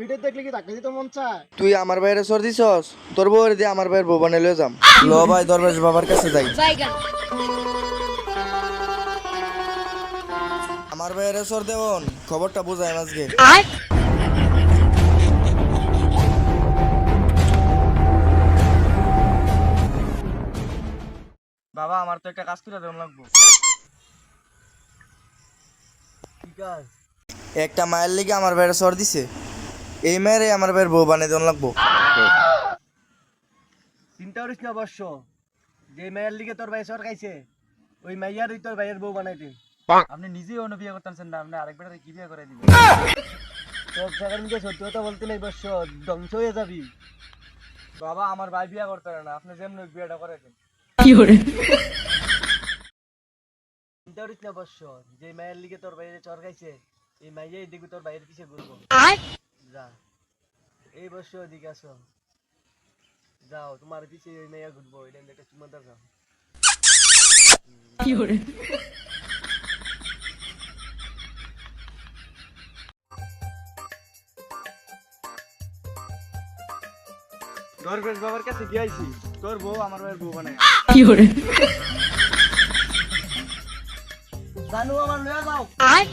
Video দেখলে কি তাকে দিতে মন চায়? তুই আমার বাইরে সর দিছস? তোর বউ দিয়ে আমার বাইরের বউ বানিয়ে লয়ে যাম। ল ভাই দরবেশ বাবার কাছে যাই। আমার বাইরে সর দেবন খবরটা বুঝাই আজকে। বাবা আমার তো একটা কাজ করে লাগবো। ঠিক আছে একটা মায়ের লিগে আমার বাইরে সর দিছে। এই মেয়েরে আমার বাইরের বউ বানিয়ে দেওয়া লাগবো। চিন্তা করিস না অবশ্য। যে মেয়ের লিগে তোর ভাই সরকাইছে ওই মাইয়ারই তোর ভাইয়ের বউ বানাইতে আপনি নিজেই অন্য বিয়ে করতেছেন না আপনি আরেক আরেকবার কি বিয়ে করে দিবেন? তোর জায়গার নিজে সত্যি কথা বলতে নেই অবশ্য ধ্বংস হয়ে যাবি। বাবা আমার ভাই বিয়ে করতে না আপনি যেমন বিয়েটা করে দেন। চিন্তা করিস না অবশ্য যে মায়ের লিগে তোর ভাইয়ের চরকাইছে এই মাইয়াই দেখবি তোর ভাইয়ের পিছে ঘুরবো। যা এই বর্ষ ওদিকে আসো যাও তোমার পিছে ওই মেয়া ঘুরবো এটা একটা চুমাদার যাও। দরবেশ বাবার কাছে গিয়েছি তোর বউ আমার ভাইয়ের বউ বানায়। জানু আমার লয়ে যাও আয়।